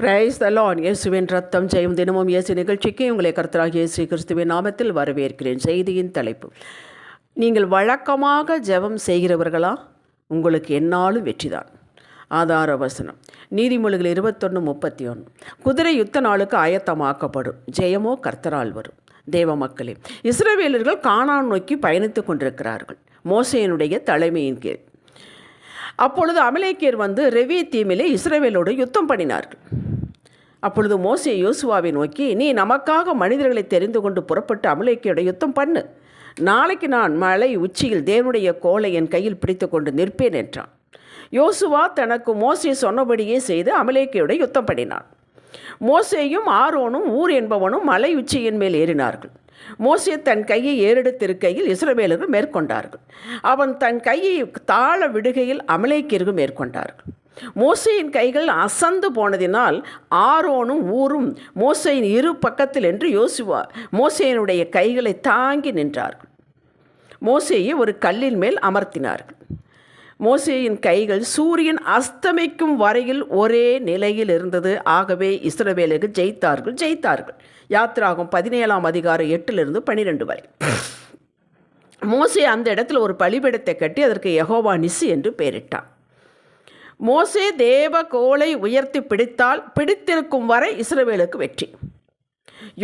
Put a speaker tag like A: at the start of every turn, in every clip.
A: Price தலான் இயேசுவின் ரத்தம் ஜெயம் தினமும் இயேசு நிகழ்ச்சிக்கு உங்களை கர்த்தராக இயேசு கிறிஸ்துவின் நாமத்தில் வரவேற்கிறேன். செய்தியின் தலைப்பு. நீங்கள் வழக்கமாக ஜெபம் செய்கிறவர்களா? உங்களுக்கு என்னாலும் வெற்றிதான். ஆதார வசனம். நீதிமொழிகள் இருபத்தொன்று முப்பத்தி ஒன்று குதிரை யுத்த நாளுக்கு ஆயத்தமாக்கப்படும். ஜெயமோ கர்த்தரால் வரும். தேவ மக்களே இஸ்ரவேலர்கள் காணான் நோக்கி பயணித்து கொண்டிருக்கிறார்கள். மோசையனுடைய தலைமையின் கீழ். அப்பொழுது அமலேக்கியர் வந்து ரெவி தீமிலே இஸ்ரேவேலோடு யுத்தம் பண்ணினார்கள். அப்பொழுது மோசே யோசுவாவை நோக்கி நீ நமக்காக மனிதர்களை தெரிந்து கொண்டு புறப்பட்டு அமலேக்கியோட யுத்தம் பண்ணு. நாளைக்கு நான் மலை உச்சியில் தேவனுடைய கோலை என் கையில் பிடித்து கொண்டு நிற்பேன் என்றான். யோசுவா தனக்கு மோசே சொன்னபடியே செய்து அமலேக்கியோட யுத்தம் பண்ணினான். மோசேயும் ஆரோனும் ஊர் என்பவனும் மலை உச்சியின் மேல் ஏறினார்கள். மோசே தன் கையை ஏறெடுத்திருக்கையில் இஸ்ரவேலர்கள் மேற்கொண்டார்கள். அவன் தன் கையை தாழ விடுகையில் அமலேக்கியர்கள் மேற்கொண்டார்கள். மோசையின் கைகள் அசந்து போனதினால் ஆரோனும் ஊரும் மோசையின் இரு பக்கத்தில் என்று யோசுவா மோசையினுடைய கைகளை தாங்கி நின்றார்கள். மோசையை ஒரு கல்லின் மேல் அமர்த்தினார்கள். மோசேயின் கைகள் சூரியன் அஸ்தமிக்கும் வரையில் ஒரே நிலையில் இருந்தது. ஆகவே இஸ்ரவேலுக்கு ஜெயித்தார்கள் ஜெயித்தார்கள். யாத்ராகும் பதினேழாம் அதிகாரம் எட்டிலிருந்து பன்னிரெண்டு வரை. மோசே அந்த இடத்துல ஒரு பலிபீடத்தை கட்டி அதற்கு யகோவா நிசு என்று பெயரிட்டான் மோசே தேவ கோலை உயர்த்தி பிடித்தால் பிடித்திருக்கும் வரை இஸ்ரவேலுக்கு வெற்றி.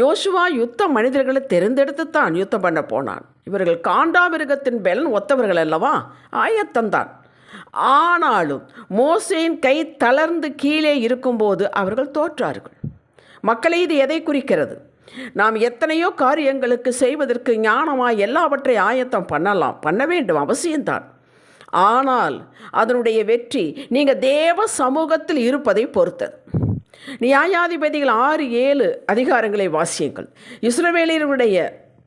A: யோசுவா யுத்த மனிதர்களை தெரிந்தெடுத்து தான் யுத்தம் பண்ண போனான். இவர்கள் காண்டாமிருகத்தின் பலன் ஒத்தவர்கள் அல்லவா? ஆயத்தந்தான். ஆனாலும் மோசேயின் கை தளர்ந்து கீழே இருக்கும்போது அவர்கள் தோற்றார்கள். மக்களை இது எதை குறிக்கிறது? நாம் எத்தனையோ காரியங்களுக்கு செய்வதற்கு ஞானமாக எல்லாவற்றை ஆயத்தம் பண்ணலாம் பண்ண வேண்டும் அவசியம்தான். ஆனால் அதனுடைய வெற்றி நீங்கள் தேவ சமூகத்தில் இருப்பதை பொறுத்தது. நியாயாதிபதிகள் ஆறு ஏழு அதிகாரங்களை வாசியுங்கள். இஸ்ரவேலியருடைய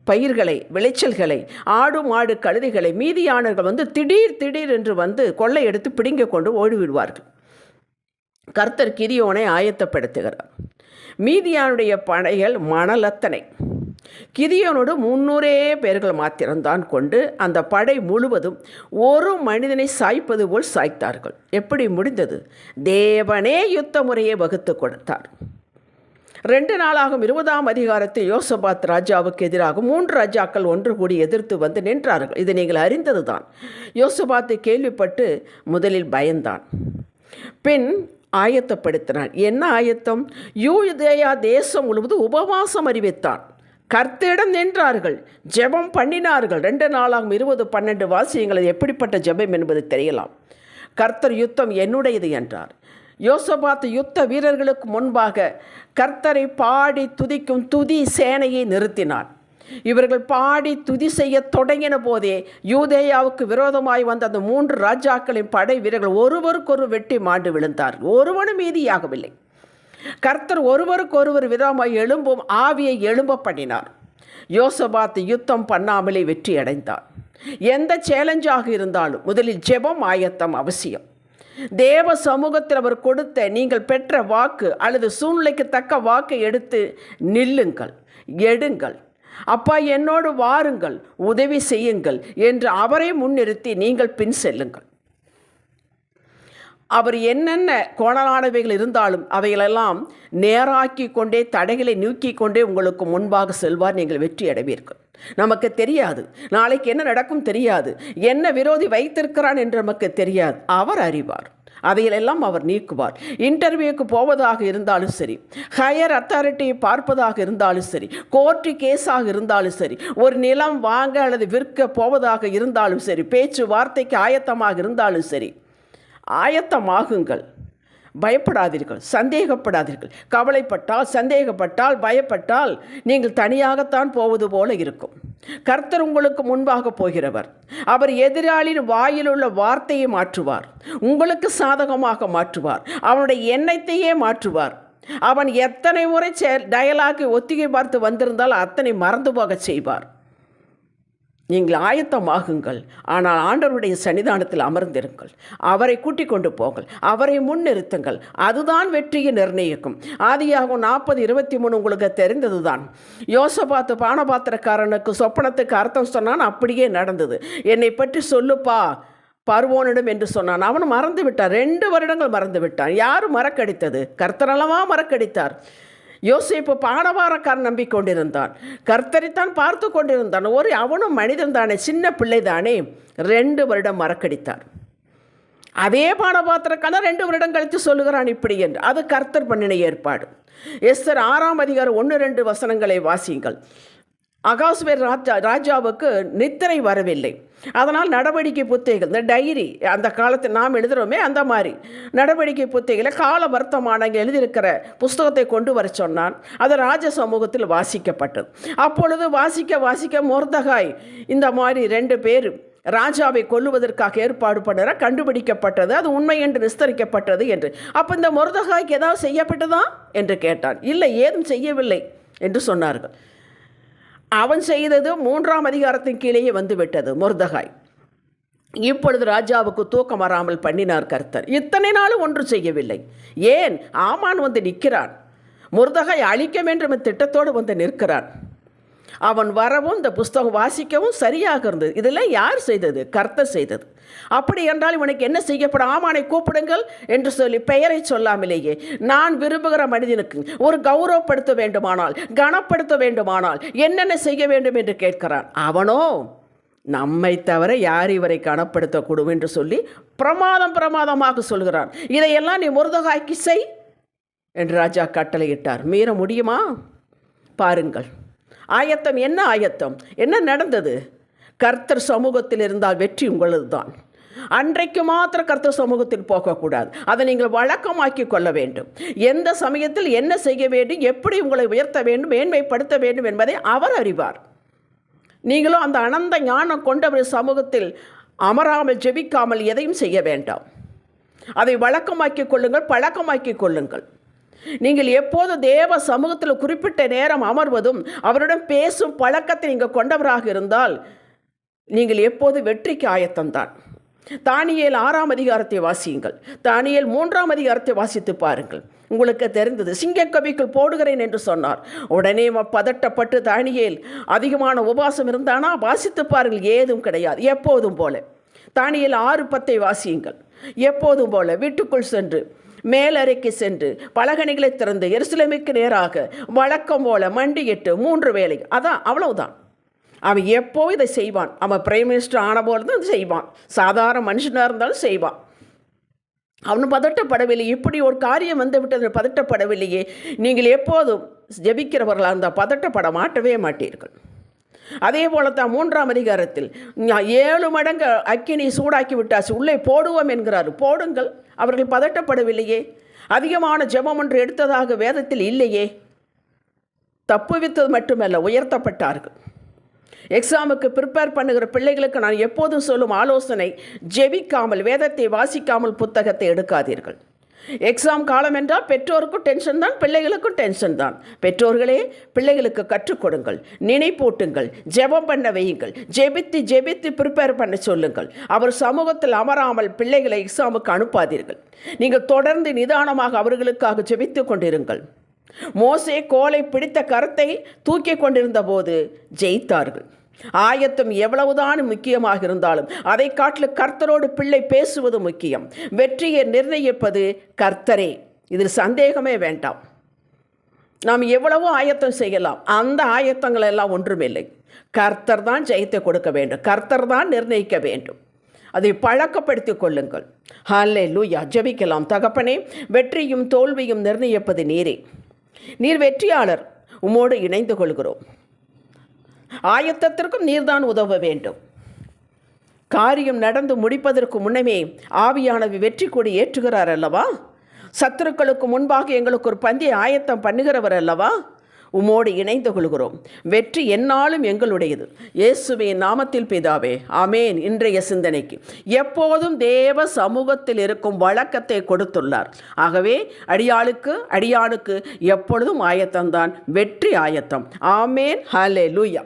A: பயிர்களை விளைச்சல்களை ஆடு மாடு கழுதிகளை மீதியானர்கள் வந்து திடீர் திடீர் என்று வந்து கொள்ளையெடுத்து பிடுங்கிக் கொண்டு ஓடிவிடுவார்கள். கர்த்தர் கிரியோனை ஆயத்தப்படுத்துகிறார். மீதியானுடைய படைகள் மணலத்தனை. கிதியோனோடு முன்னூறே பேர்கள் மாத்திரம்தான் கொண்டு அந்த படை முழுவதும் ஒரு மனிதனை சாய்ப்பது போல் சாய்த்தார்கள். எப்படி முடிந்தது? தேவனே யுத்த முறையை வகுத்து கொடுத்தார். ரெண்டு நாளாகும் இருபதாம் அதிகாரத்தில் யோசபாத் ராஜாவுக்கு எதிராக மூன்று ராஜாக்கள் ஒன்று கூடி எதிர்த்து வந்து நின்றார்கள். இது நீங்கள் அறிந்ததுதான். யோசபாத்தை கேள்விப்பட்டு முதலில் பயந்தான். பின் ஆயத்தப்படுத்தினான். என்ன ஆயத்தம்? யூதேயா தேசம் முழுவதும் உபவாசம் அறிவித்தான். கர்த்தரிடம் நின்றார்கள். ஜெபம் பண்ணினார்கள். ரெண்டு நாளாகும் இருபது பன்னெண்டு வாசியங்கள். எப்படிப்பட்ட ஜெபம் என்பது தெரியலாம். கர்த்தர் யுத்தம் என்னுடையது என்றார். யோசபாத் யுத்த வீரர்களுக்கு முன்பாக கர்த்தரை பாடி துதிக்கும் துதி சேனையை நிறுத்தினான். இவர்கள் பாடி துதி செய்ய தொடங்கின போதே யூதேயாவுக்கு விரோதமாய் வந்த அந்த மூன்று ராஜாக்களின் படை வீரர்கள் ஒருவருக்கொரு வெட்டி மாண்டு விழுந்தார்கள் ஒருவனும் மீதியாகவில்லை. கர்த்தர் ஒருவருக்கொருவர் விதமாய் எழும்பும் ஆவியை எழும்ப பண்ணினார். யோசபாத் யுத்தம் பண்ணாமலே வெற்றி அடைந்தார். எந்த சேலஞ்சாக இருந்தாலும் முதலில் ஜெபம் ஆயத்தம் அவசியம். தேவ சமூகத்தில் அவர் கொடுத்த நீங்கள் பெற்ற வாக்கு அல்லது சூழ்நிலைக்கு தக்க வாக்கை எடுத்து நில்லுங்கள் எடுங்கள். அப்பா என்னோடு வாருங்கள் உதவி செய்யுங்கள் என்று அவரை முன்னிறுத்தி நீங்கள் பின் செல்லுங்கள். அவர் என்னென்ன கோணலானவைகள் இருந்தாலும் அவைகளெல்லாம் நேராக்கி கொண்டே தடைகளை நீக்கி கொண்டே உங்களுக்கு முன்பாக செல்வார் நீங்கள் வெற்றி அடைவீர்கள். நமக்கு தெரியாது நாளைக்கு என்ன நடக்கும் தெரியாது என்ன விரோதி வைத்திருக்கிறான் என்று நமக்கு தெரியாது. அவர் அறிவார். அதையெல்லாம் அவர் நீக்குவார். இன்டர்வியூக்கு போவதாக இருந்தாலும் சரி ஹையர் அத்தாரிட்டியை பார்ப்பதாக இருந்தாலும் சரி கோர்ட்டு கேஸாக இருந்தாலும் சரி ஒரு நிலம் வாங்க அல்லது விற்க போவதாக இருந்தாலும் சரி பேச்சு வார்த்தைக்கு ஆயத்தமாக இருந்தாலும் சரி ஆயத்தமாகுங்கள். பயப்படாதீர்கள் சந்தேகப்படாதீர்கள். கவலைப்பட்டால் சந்தேகப்பட்டால் பயப்பட்டால் நீங்கள் தனியாகத்தான் போவது போல இருக்கும். கர்த்தர் உங்களுக்கு முன்பாக போகிறவர். அவர் எதிராளியின் வாயில் உள்ள வார்த்தையை மாற்றுவார். உங்களுக்கு சாதகமாக மாற்றுவார். அவனுடைய எண்ணத்தையே மாற்றுவார். அவன் எத்தனை முறை செயல் டயலாக்கை ஒத்திகை பார்த்து வந்திருந்தால் அத்தனை மறந்து போக செய்வார். நீங்கள் ஆயத்தமாகுங்கள். ஆனால் ஆண்டவருடைய சன்னிதானத்தில் அமர்ந்திருங்கள். அவரை கூட்டிக் கொண்டு போங்கள். அவரை முன்னிறுத்துங்கள் அதுதான் வெற்றியை நிர்ணயிக்கும். ஆதியாகும் நாற்பது இருபத்தி மூணு உங்களுக்கு தெரிந்தது தான் யோசபாத்து பானபாத்திரக்காரனுக்கு சொப்பனத்துக்கு அர்த்தம் சொன்னான். அப்படியே நடந்தது. என்னை பற்றி சொல்லுப்பா பருவோனிடம் என்று சொன்னான். அவன் மறந்து விட்டான். ரெண்டு வருடங்கள் மறந்து விட்டான். யாரும் மறக்கடித்தது? கர்த்தரளவா மறக்கடித்தார்? யோசிப்பு பாடவாரக்காரன் நம்பிக்கொண்டிருந்தான். கர்த்தரைத்தான் பார்த்து கொண்டிருந்தான். ஒரு அவனும் மனிதன் தானே சின்ன பிள்ளை தானே ரெண்டு வருடம் மறக்கடித்தார். அதே பாடபாத்திரக்கான ரெண்டு வருடம் கழித்து சொல்லுகிறான் இப்படி என்று. அது கர்த்தர் பண்ணின ஏற்பாடு. எஸ்தர் ஆறாம் அதிகாரம் ஒன்று ரெண்டு வசனங்களை வாசியுங்கள். அகாஸ்வேர் ராஜா ராஜாவுக்கு நித்திரை வரவில்லை. அதனால் நடவடிக்கை புத்தகங்கள் இந்த டைரி அந்த காலத்தில் நாம் எழுதுகிறோமே அந்த மாதிரி. நடவடிக்கை புத்தகங்களை கால வர்த்தமானங்க எழுதியிருக்கிற புஸ்தகத்தை கொண்டு வர சொன்னான். அது ராஜ சமூகத்தில் வாசிக்கப்பட்டது. அப்பொழுது வாசிக்க வாசிக்க மோர்தகாய் இந்த மாதிரி ரெண்டு பேர் ராஜாவை கொல்லுவதற்காக ஏற்பாடு பண்ணுற கண்டுபிடிக்கப்பட்டது. அது உண்மை என்று நிஸ்தரிக்கப்பட்டது என்று. அப்போ இந்த மொர்தகாய்க்கு ஏதாவது செய்யப்பட்டதா? என்று கேட்டான். இல்லை ஏதும் செய்யவில்லை என்று சொன்னார்கள். அவன் செய்தது மூன்றாம் அதிகாரத்தின் கீழேயே வந்து விட்டது இப்பொழுது ராஜாவுக்கு தூக்கம் வராமல் பண்ணினார் கர்த்தர். இத்தனை நாளும் ஒன்று செய்யவில்லை. ஏன்? ஆமான் வந்து நிற்கிறான். முருதகாய் அழிக்க வேண்டும் திட்டத்தோடு வந்து நிற்கிறான். அவன் வரவும் இந்த புஸ்தகம் வாசிக்கவும் சரியாக இருந்தது. இதெல்லாம் யார் செய்தது? கர்த்தர் செய்தது. அப்படி என்றால் இவனுக்கு என்ன செய்யப்படும்? ஆமானை கூப்பிடுங்கள் என்று சொல்லி பெயரை சொல்லாமலேயே நான் விரும்புகிற மனிதனுக்கு ஒரு கௌரவப்படுத்த வேண்டுமானால் கனப்படுத்த வேண்டுமானால் என்னென்ன செய்ய வேண்டும் என்று கேட்கிறான். அவனோ நம்மை தவிர யார் இவரை கனப்படுத்தக்கூடும் என்று சொல்லி பிரமாதம் பிரமாதமாக சொல்கிறான். இதையெல்லாம் நீ முருதகாய்க்கு செய் என்று ராஜா கட்டளையிட்டார். மீற முடியுமா? பாருங்கள். ஆயத்தம் என்ன ஆயத்தம்? என்ன நடந்தது? கர்த்தர் சமூகத்தில் இருந்தால் வெற்றி உங்களது தான் அன்றைக்கு மாத்திரம் கர்த்தர் சமூகத்தில் போகக்கூடாது. அதை நீங்கள் வழக்கமாக்கி கொள்ள வேண்டும். எந்த சமயத்தில் என்ன செய்ய வேண்டும் எப்படி உங்களை உயர்த்த வேண்டும் மேன்மைப்படுத்த வேண்டும் என்பதை அவர் அறிவார். நீங்களும் அந்த அனந்த ஞானம் கொண்டவர் சமூகத்தில் அமராமல் ஜெபிக்காமல் எதையும் செய்ய வேண்டாம். அதை வழக்கமாக்கிக் கொள்ளுங்கள் பழக்கமாக்கிக் கொள்ளுங்கள். நீங்கள் எப்போது தேவ சமூகத்தில் குறிப்பிட்ட நேரம் அமர்வதும் அவருடன் பேசும் பழக்கத்தை நீங்கள் கொண்டவராக இருந்தால் நீங்கள் எப்போது வெற்றிக்கு ஆயத்தம்தான் தானியேல் ஆறாம் அதிகாரத்தை வாசியுங்கள். தானியேல் மூன்றாம் அதிகாரத்தை வாசித்து பாருங்கள். உங்களுக்கு தெரிந்தது சிங்கக்கவிக்குள் போடுகிறேன் என்று சொன்னார். உடனே பதட்டப்பட்டு தானியேல் அதிகமான உபாசம் இருந்தானா? வாசித்து பாருங்கள் ஏதும் கிடையாது எப்போதும் போல. தானியல் ஆறு பத்தை வாசியுங்கள். எப்போதும் போல வீட்டுக்குள் சென்று மேலறைக்கு சென்று பலகணிகளை திறந்து எருசலேமுக்கு நேராக வழக்கம் போல மண்டியிட்டு மூன்று வேலை. அதான் அவ்வளவுதான். அவன் எப்போ இதை செய்வான்? அவன் பிரைம் மினிஸ்டர் ஆன போல தான் செய்வான். சாதாரண மனுஷனாக இருந்தாலும் செய்வான். அவன் பதட்டப்படவில்லை. இப்படி ஒரு காரியம் வந்து விட்டது பதட்டப்படவில்லையே. நீங்கள் எப்போதும் ஜெபிக்கிறவர்களாக இருந்தால் பதட்டப்பட மாட்டவே மாட்டீர்கள். அதே போல தான் மூன்றாம் அதிகாரத்தில் ஏழு மடங்கு அக்கினி சூடாக்கி விட்டாச்சு உள்ளே போடுவோம் என்கிறார். போடுங்கள். அவர்கள் பதட்டப்படவில்லையே. அதிகமான ஜெபம் ஒன்று எடுத்ததாக வேதத்தில் இல்லையே. தப்புவித்தது மட்டுமல்ல உயர்த்தப்பட்டார்கள். எக்ஸாமுக்கு ப்ரிப்பேர் பண்ணுகிற பிள்ளைகளுக்கு நான் எப்போதும் சொல்லும் ஆலோசனை ஜெபிக்காமல் வேதத்தை வாசிக்காமல் புத்தகத்தை எடுக்காதீர்கள். எக்ஸாம் காலம் என்றால் பெற்றோருக்கும் டென்ஷன் தான் பிள்ளைகளுக்கும் டென்ஷன் தான். பெற்றோர்களே பிள்ளைகளுக்கு கற்றுக் கொடுங்கள் நினைப்பூட்டுங்கள் ஜெபம் பண்ண வையுங்கள் ஜெபித்து ஜெபித்து ப்ரிப்பேர் பண்ண சொல்லுங்கள். அவர் சமூகத்தில் அமராமல் பிள்ளைகளை எக்ஸாமுக்கு அனுப்பாதீர்கள். நீங்கள் தொடர்ந்து நிதானமாக அவர்களுக்காக ஜெபித்து கொண்டிருங்கள். மோசே கோலை பிடித்த கரத்தை தூக்கி கொண்டிருந்த போது ஜெயித்தார்கள். ஆயத்தம் எவ்வளவுதான் முக்கியமாக இருந்தாலும் அதை காட்டில் கர்த்தரோடு பிள்ளை பேசுவது முக்கியம். வெற்றியை நிர்ணயிப்பது கர்த்தரே. இதில் சந்தேகமே வேண்டாம். நாம் எவ்வளவோ ஆயத்தம் செய்யலாம். அந்த ஆயத்தங்கள் எல்லாம் ஒன்றுமில்லை. கர்த்தர் தான் ஜெயத்தை கொடுக்க வேண்டும். கர்த்தர் தான் நிர்ணயிக்க வேண்டும். அதை பழக்கப்படுத்தி கொள்ளுங்கள். ஹாலே லூயா ஜபிக்கலாம். தகப்பனே வெற்றியும் தோல்வியும் நிர்ணயிப்பது நீரே. நீர் வெற்றியாளர். உமோடு இணைந்து கொள்கிறோம். ஆயத்தத்திற்கும் நீர்தான் உதவ வேண்டும். காரியம் நடந்து முடிப்பதற்கு முன்னமே ஆவியானவை வெற்றி கொடி ஏற்றுகிறார் அல்லவா? சத்துருக்களுக்கு முன்பாக எங்களுக்கு ஒரு பந்தியை ஆயத்தம் பண்ணுகிறவர் அல்லவா? உமோடு இணைந்து கொள்கிறோம். வெற்றி என்னாலும் எங்களுடையது. இயேசுவின் நாமத்தில் பிதாவே அமேன் இன்றைய சிந்தனைக்கு எப்போதும் தேவ சமூகத்தில் இருக்கும் வழக்கத்தை கொடுத்துள்ளார். ஆகவே அடியாளுக்கு அடியானுக்கு எப்பொழுதும் ஆயத்தம்தான். வெற்றி ஆயத்தம். ஆமேன். ஹலே லூயா